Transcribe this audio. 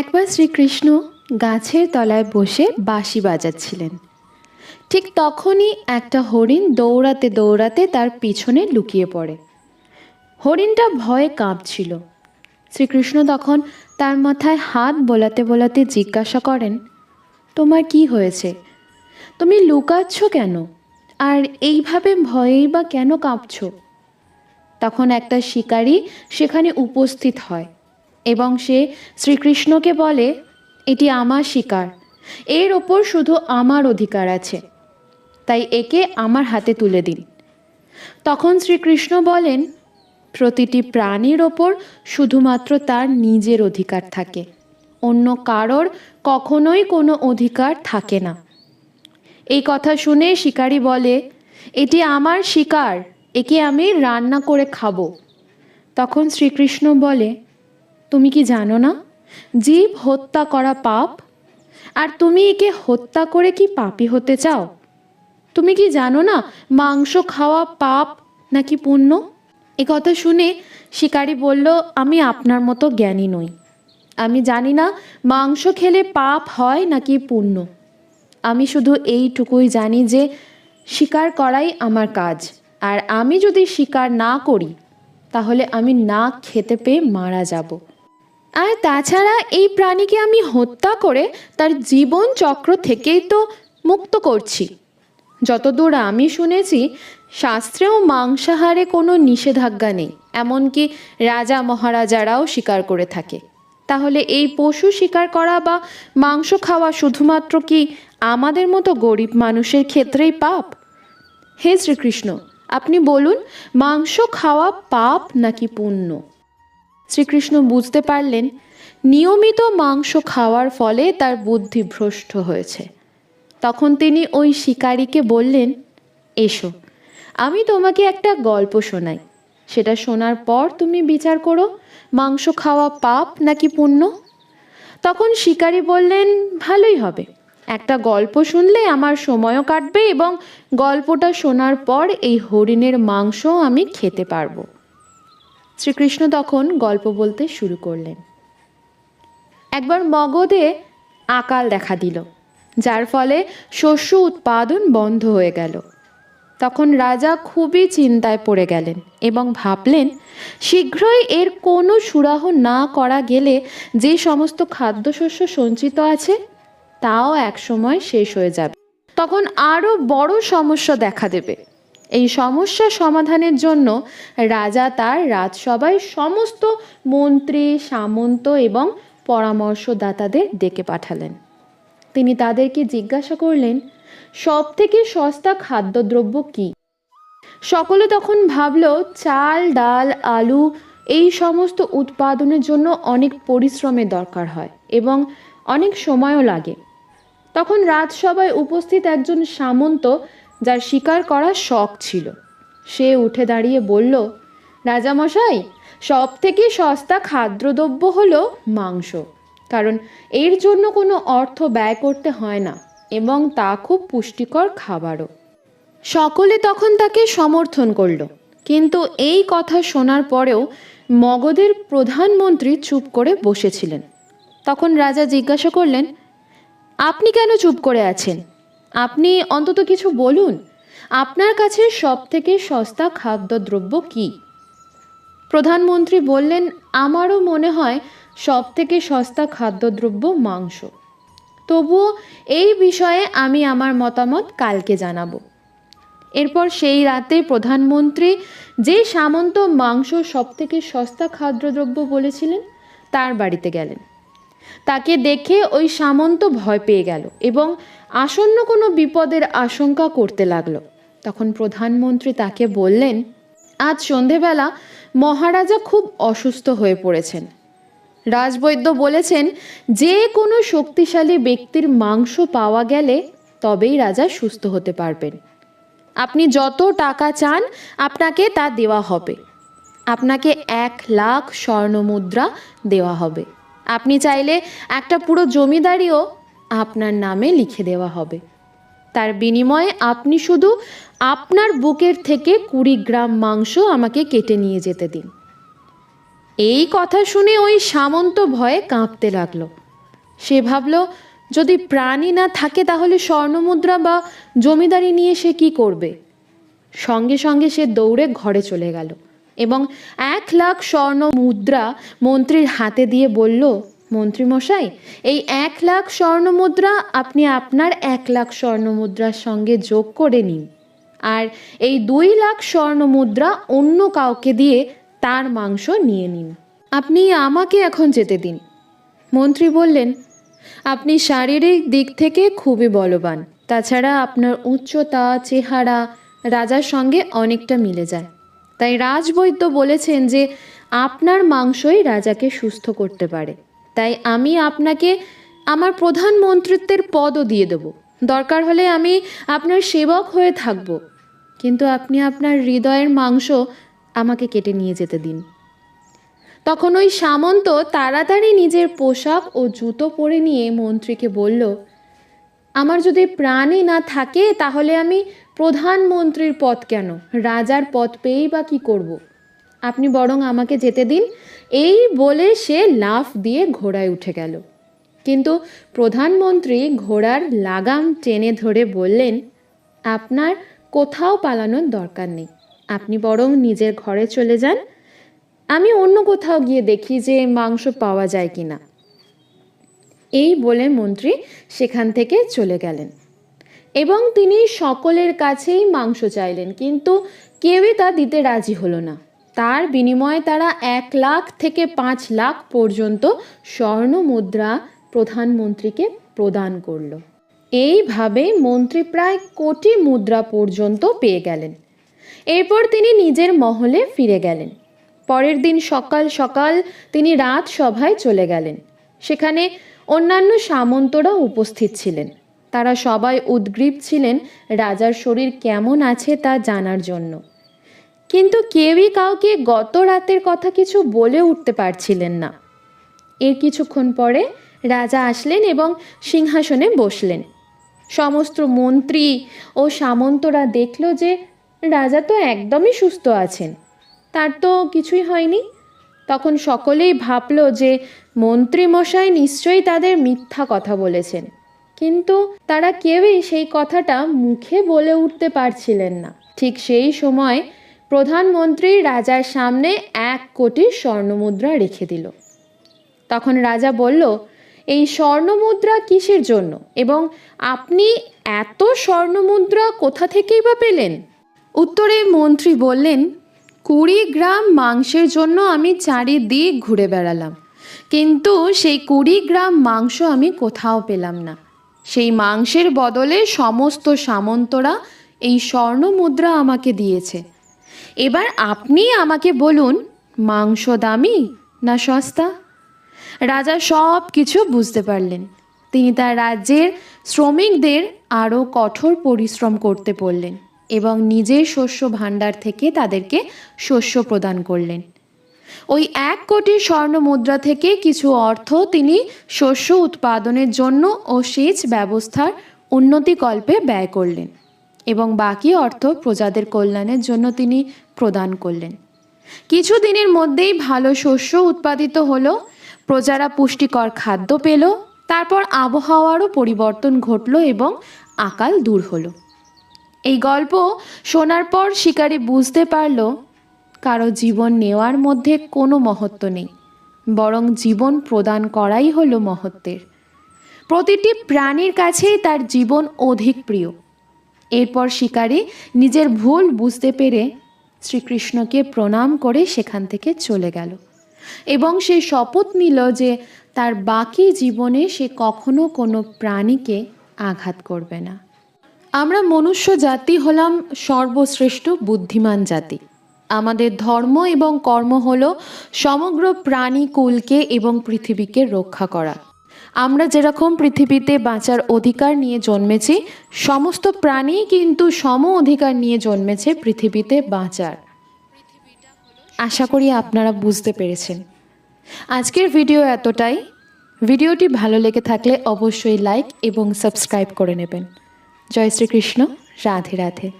একবার শ্রীকৃষ্ণ গাছের তলায় বসে বাঁশি বাজাচ্ছিলেন। ঠিক তখনই একটা হরিণ দৌড়াতে দৌড়াতে তার পিছনে লুকিয়ে পড়ে। হরিণটা ভয়ে কাঁপছিল। শ্রীকৃষ্ণ তখন তার মাথায় হাত বোলাতে বোলাতে জিজ্ঞাসা করেন, তোমার কি হয়েছে? তুমি লুকাচ্ছ কেন? আর এইভাবে ভয়েই বা কেন কাঁপছ? তখন একটা শিকারী সেখানে উপস্থিত হয়। এবং সে শ্রীকৃষ্ণকে বলে, এটি আমার শিকার। এর ওপর শুধু আমার অধিকার আছে। তাই একে আমার হাতে তুলে দিন। তখন শ্রীকৃষ্ণ বলেন, প্রতিটি প্রাণীর ওপর শুধুমাত্র তার নিজের অধিকার থাকে। অন্য কারোর কখনোই কোনো অধিকার থাকে না। এই কথা শুনে শিকারী বলে, এটি আমার শিকার, একে আমি রান্না করে খাব। তখন শ্রীকৃষ্ণ বলে তুমি কি জানো না? জীব হত্যা করা পাপ। আর তুমি একে হত্যা করে কি পাপী হতে চাও? তুমি কি জানো না মাংস খাওয়া পাপ নাকি পুণ্য? এ কথা শুনে শিকারী বলল, আমি আপনার মতো জ্ঞানী নই। আমি জানি না মাংস খেলে পাপ হয় নাকি পুণ্য। আমি শুধু এইটুকুই জানি যে শিকার করাই আমার কাজ। আর আমি যদি শিকার না করি, তাহলে আমি না খেতে পেয়ে মারা যাব। আর তাছাড়া এই প্রাণীকে আমি হত্যা করে তার জীবন চক্র থেকেই তো মুক্ত করছি। যতদূর আমি শুনেছি শাস্ত্রেও মাংসাহারে কোনো নিষেধাজ্ঞা নেই, এমনকি রাজা মহারাজারাও শিকার করে থাকে। তাহলে এই পশু শিকার করা বা মাংস খাওয়া শুধুমাত্র কি আমাদের মতো গরিব মানুষের ক্ষেত্রেই পাপ? হে শ্রীকৃষ্ণ, আপনি বলুন, মাংস খাওয়া পাপ নাকি পুণ্য? শ্রীকৃষ্ণ বুঝতে পারলেন, নিয়মিত মাংস খাওয়ার ফলে তার বুদ্ধি ভ্রষ্ট হয়েছে। তখন তিনি ওই শিকারীকে বললেন, এসো, আমি তোমাকে একটা গল্প শোনাই। সেটা শোনার পর তুমি বিচার করো, মাংস খাওয়া পাপ নাকি পুণ্য? তখন শিকারী বললেন, ভালোই হবে। একটা গল্প শুনলে আমার সময়ও কাটবে এবং গল্পটা শোনার পর এই হরিণের মাংস আমি খেতে পারব। শ্রীকৃষ্ণ তখন গল্প বলতে শুরু করলেন। একবার মগধে আকাল দেখা দিল, যার ফলে শস্য উৎপাদন বন্ধ হয়ে গেল। তখন রাজা খুবই চিন্তায় পড়ে গেলেন এবং ভাবলেন, শীঘ্রই এর কোনো সুরাহ না করা গেলে যে সমস্ত খাদ্যশস্য সঞ্চিত আছে, তাও একসময় শেষ হয়ে যাবে। তখন আরও বড় সমস্যা দেখা দেবে। এই সমস্যা সমাধানের জন্য রাজা তার রাজসভায় সমস্ত মন্ত্রী, সামন্ত এবং পরামর্শদাতাদের ডেকে পাঠালেন। তিনি তাদেরকে জিজ্ঞাসা করলেন সব থেকে সস্তা খাদ্যদ্রব্য কি? সকলে তখন ভাবল, চাল, ডাল, আলু, এই সমস্ত উৎপাদনের জন্য অনেক পরিশ্রমের দরকার হয় এবং অনেক সময়ও লাগে। তখন রাজসভায় উপস্থিত একজন সামন্ত যার শিকার করার শখ ছিল। সে উঠে দাঁড়িয়ে বলল, রাজামশাই সব থেকে সস্তা খাদ্যদ্রব্য হলো মাংস। কারণ এর জন্য কোনো অর্থ ব্যয় করতে হয় না এবং তা খুব পুষ্টিকর খাবারও সকলে তখন তাকে সমর্থন করল। কিন্তু এই কথা শোনার পরেও মগধের প্রধানমন্ত্রী চুপ করে বসেছিলেন। তখন রাজা জিজ্ঞাসা করলেন, আপনি কেন চুপ করে আছেন? আপনি অন্তত কিছু বলুন, আপনার কাছে সব থেকে সস্তা খাদ্যদ্রব্য কী? প্রধানমন্ত্রী বললেন, আমারও মনে হয় সব থেকে সস্তা খাদ্যদ্রব্য মাংস। তবুও এই বিষয়ে আমি আমার মতামত কালকে জানাব। এরপর সেই রাতে প্রধানমন্ত্রী যে সামন্ত মাংস সব থেকে সস্তা খাদ্যদ্রব্য বলেছিলেন, তার বাড়িতে গেলেন। তাকে দেখে ওই সামন্ত ভয় পেয়ে গেল এবং আসন্ন কোনো বিপদের আশঙ্কা করতে লাগল। তখন প্রধানমন্ত্রী তাকে বললেন, আজ সন্ধেবেলা মহারাজা খুব অসুস্থ হয়ে পড়েছেন। রাজবৈদ্য বলেছেন, যে কোনো শক্তিশালী ব্যক্তির মাংস পাওয়া গেলে তবেই রাজা সুস্থ হতে পারবেন। আপনি যত টাকা চান, আপনাকে তা দেওয়া হবে। আপনাকে এক লাখ স্বর্ণ মুদ্রা দেওয়া হবে। আপনি চাইলে একটা পুরো জমিদারিও আপনার নামে লিখে দেওয়া হবে। তার বিনিময়ে আপনি শুধু আপনার বুকের থেকে কুড়ি গ্রাম মাংস আমাকে কেটে নিয়ে যেতে দিন। এই কথা শুনে ওই সামন্ত ভয়ে কাঁপতে লাগল। সে ভাবল, যদি প্রাণী না থাকে তাহলে স্বর্ণমুদ্রা বা জমিদারি নিয়ে সে কি করবে? সঙ্গে সঙ্গে সে দৌড়ে ঘরে চলে গেল এবং এক লাখ স্বর্ণ মুদ্রা মন্ত্রীর হাতে দিয়ে বলল মন্ত্রীমশাই, এই এক লাখ স্বর্ণ মুদ্রা আপনি আপনার এক লাখ স্বর্ণ মুদ্রার সঙ্গে যোগ করে নিন। আর এই দুই লাখ স্বর্ণ মুদ্রা অন্য কাউকে দিয়ে তার মাংস নিয়ে নিন। আপনি আমাকে এখন যেতে দিন। মন্ত্রী বললেন, আপনি শারীরিক দিক থেকে খুবই বলবান। তাছাড়া আপনার উচ্চতা, চেহারা রাজার সঙ্গে অনেকটা মিলে যায়। তাই রাজবৈদ্য বলেছেন যে, আপনার মাংসই রাজাকে সুস্থ করতে পারে। তাই আমি আপনাকে আমার প্রধানমন্ত্রিত্বের পদও দিয়ে দেব। দরকার হলে আমি আপনার সেবক হয়ে থাকব। কিন্তু আপনি আপনার হৃদয়ের মাংস আমাকে কেটে নিয়ে যেতে দিন। তখন ওই সামন্ত তাড়াতাড়ি নিজের পোশাক ও জুতো পরে নিয়ে মন্ত্রীকে বলল, আমার যদি প্রাণই না থাকে তাহলে আমি প্রধানমন্ত্রীর পদ কেন? রাজার পদ পেয়েই বা কী করব। আপনি বরং আমাকে যেতে দিন। এই বলে সে লাফ দিয়ে ঘোড়ায় উঠে গেল। কিন্তু প্রধানমন্ত্রী ঘোড়ার লাগাম টেনে ধরে বললেন, আপনার কোথাও পালানোর দরকার নেই। আপনি বরং নিজের ঘরে চলে যান। আমি অন্য কোথাও গিয়ে দেখি যে মাংস পাওয়া যায় কি না এই বলে মন্ত্রী সেখান থেকে চলে গেলেন। এবং তিনি সকলের কাছেই মাংস চাইলেন, কিন্তু কেউই তা দিতে রাজি হলো না। তার বিনিময়ে তারা এক লাখ থেকে পাঁচ লাখ পর্যন্ত স্বর্ণ মুদ্রা প্রধানমন্ত্রীকে প্রদান করল। এইভাবে মন্ত্রী প্রায় কোটি মুদ্রা পর্যন্ত পেয়ে গেলেন। এরপর তিনি নিজের মহলে ফিরে গেলেন। পরের দিন সকাল সকাল তিনি রাত সভায় চলে গেলেন। সেখানে অন্যান্য সামন্তরা উপস্থিত ছিলেন। তারা সবাই উদ্গ্রীব ছিলেন, রাজার শরীর কেমন আছে তা জানার জন্য। কিন্তু কেউই কাউকে গত রাতের কথা কিছু বলে উঠতে পারছিলেন না। এর কিছুক্ষণ পরে রাজা আসলেন এবং সিংহাসনে বসলেন। সমস্ত মন্ত্রী ও সামন্তরা দেখল যে রাজা তো একদমই সুস্থ আছেন। তার তো কিছুই হয়নি। তখন সকলেই ভাবল যে মন্ত্রীমশাই নিশ্চয়ই তাদের মিথ্যা কথা বলেছেন। কিন্তু তারা কেউই সেই কথাটা মুখে বলে উঠতে পারছিলেন না। ঠিক সেই সময় প্রধানমন্ত্রী রাজার সামনে এক কোটি স্বর্ণমুদ্রা রেখে দিল। তখন রাজা বলল, এই স্বর্ণমুদ্রা কিসের জন্য এবং আপনি এত স্বর্ণমুদ্রা কোথা থেকেই বা পেলেন? উত্তরে মন্ত্রী বললেন, কুড়ি গ্রাম মাংসের জন্য আমি চারিদিক ঘুরে বেড়ালাম, কিন্তু সেই কুড়ি গ্রাম মাংস আমি কোথাও পেলাম না। সেই মাংসের বদলে সমস্ত সামন্তরা এই স্বর্ণ মুদ্রা আমাকে দিয়েছে। এবার আপনি আমাকে বলুন, মাংস দামি না সস্তা? রাজা সব কিছু বুঝতে পারলেন। তিনি তার রাজ্যের শ্রমিকদের আরও কঠোর পরিশ্রম করতে বললেন এবং নিজের শস্য ভাণ্ডার থেকে তাদেরকে শস্য প্রদান করলেন। ওই এক কোটি স্বর্ণ মুদ্রা থেকে কিছু অর্থ তিনি শস্য উৎপাদনের জন্য ও সেচ ব্যবস্থার উন্নতিকল্পে ব্যয় করলেন এবং বাকি অর্থ প্রজাদের কল্যাণের জন্য তিনি প্রদান করলেন। কিছু দিনের মধ্যেই ভালো শস্য উৎপাদিত হলো, প্রজারা পুষ্টিকর খাদ্য পেল, তারপর আবহাওয়ারও পরিবর্তন ঘটল এবং আকাল দূর হলো। এই গল্প শোনার পর শিকারী বুঝতে পারল, কারও জীবন নেওয়ার মধ্যে কোনো মহত্ব নেই, বরং জীবন প্রদান করাই হলো মহত্বের। প্রতিটি প্রাণীর কাছেই তার জীবন অধিক প্রিয়। এরপর শিকারী নিজের ভুল বুঝতে পেরে শ্রীকৃষ্ণকে প্রণাম করে সেখান থেকে চলে গেল। এবং সে শপথ নিল যে তার বাকি জীবনে সে কখনো কোনো প্রাণীকে আঘাত করবে না। আমরা মনুষ্য জাতি হলাম সর্বশ্রেষ্ঠ বুদ্ধিমান জাতি। আমাদের ধর্ম এবং কর্ম হল সমগ্র প্রাণী কুলকে এবং পৃথিবীকে রক্ষা করা। আমরা যেরকম পৃথিবীতে বাঁচার অধিকার নিয়ে জন্মেছি, সমস্ত প্রাণী কিন্তু সম অধিকার নিয়ে জন্মেছে পৃথিবীতে বাঁচার। আশা করি আপনারা বুঝতে পেরেছেন। আজকের ভিডিও এতটাই। ভিডিওটি ভালো লেগে থাকলে অবশ্যই লাইক এবং সাবস্ক্রাইব করে নেবেন। জয় শ্রীকৃষ্ণ। রাধে রাধে।